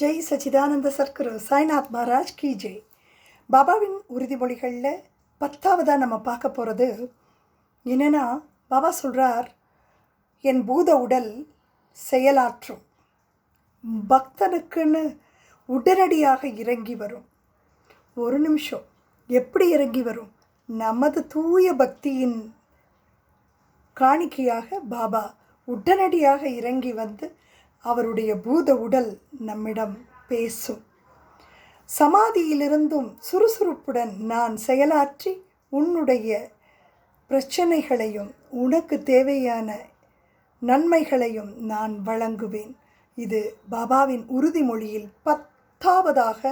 ஜெய் சச்சிதானந்த சர்க்குரு சாய்நாத் மகாராஜ் கி ஜெய். பாபாவின் உறுதிமொழிகளில் பத்தாவதாக நம்ம பார்க்க போகிறது என்னென்னா பாபா சொல்கிறார் என் பூத உடல் செயலாற்றும். பக்தனுக்குன்னு உடனடியாக இறங்கி வரும். ஒரு நிமிஷம் எப்படி இறங்கி வரும்? நமது தூய பக்தியின் காணிக்கையாக பாபா உடனடியாக இறங்கி வந்து அவருடைய பூத உடல் நம்மிடம் பேசும். சமாதியிலிருந்தும் சுறுசுறுப்புடன் நான் செயலாற்றி உன்னுடைய பிரச்சனைகளையும் உனக்கு தேவையான நன்மைகளையும் நான் வழங்குவேன். இது பாபாவின் உறுதிமொழியில் பத்தாவதாக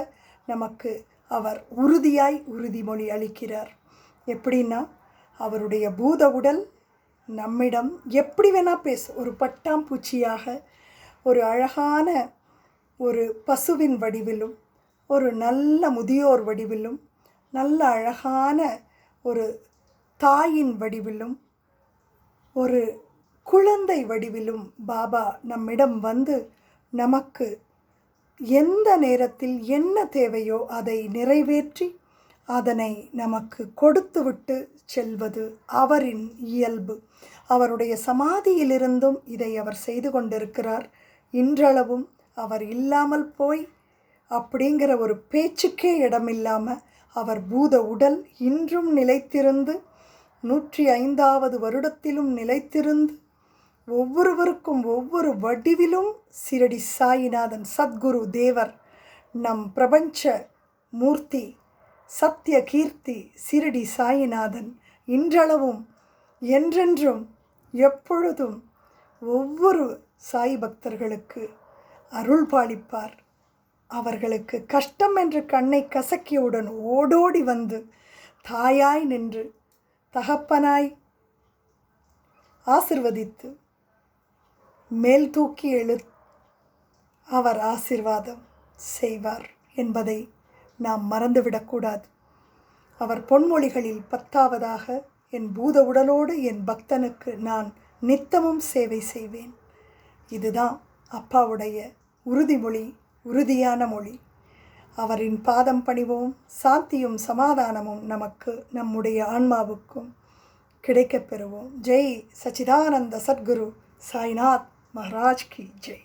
நமக்கு அவர் உறுதியாய் உறுதிமொழி அளிக்கிறார். எப்படின்னா அவருடைய பூத உடல் நம்மிடம் எப்படி வேணால் பேசு. ஒரு பட்டாம்பூச்சியாக ஒரு அழகான ஒரு பசுவின் வடிவிலும் ஒரு நல்ல முதியோர் வடிவிலும் நல்ல அழகான ஒரு தாயின் வடிவிலும் ஒரு குழந்தை வடிவிலும் பாபா நம்மிடம் வந்து நமக்கு எந்த நேரத்தில் என்ன தேவையோ அதை நிறைவேற்றி அதனை நமக்கு கொடுத்துவிட்டு செல்வது அவரின் இயல்பு. அவருடைய சமாதியிலிருந்தும் இதை அவர் செய்து கொண்டிருக்கிறார். இன்றளவும் அவர் இல்லாமல் போய் அப்படிங்கிற ஒரு பேச்சுக்கே இடமில்லாமல் அவர் பூத உடல் இன்றும் நிலைத்திருந்து நூற்றி ஐந்தாவது வருடத்திலும் நிலைத்திருந்து ஒவ்வொருவருக்கும் ஒவ்வொரு வடிவிலும் சிரடி சாயிநாதன் சத்குரு தேவர் நம் பிரபஞ்ச மூர்த்தி சத்திய கீர்த்தி சிரடி சாயிநாதன் இன்றளவும் என்றென்றும் எப்பொழுதும் ஒவ்வொரு சாய் பக்தர்களுக்கு அருள் பாலிப்பார். அவர்களுக்கு கஷ்டம் என்று கண்ணை கசக்கியவுடன் ஓடோடி வந்து தாயாய் நின்று தகப்பனாய் ஆசிர்வதித்து மேல் தூக்கி எழு அவர் ஆசிர்வாதம் செய்வார் என்பதை நாம் மறந்துவிடக்கூடாது. அவர் பொன்மொழிகளில் பத்தாவதாக என் பூத உடலோடு என் பக்தனுக்கு நான் நித்தமும் சேவை செய்வேன். இதுதான் அப்பாவுடைய உறுதிமொழி உறுதியான மொழி. அவரின் பாதம் பணிவோம் சாந்தியும் சமாதானமும் நமக்கு நம்முடைய ஆன்மாவுக்கும் கிடைக்கப் பெறுவோம். ஜெய் சச்சிதானந்த சத்குரு. சாய்நாத் மகாராஜ் கி ஜெய்.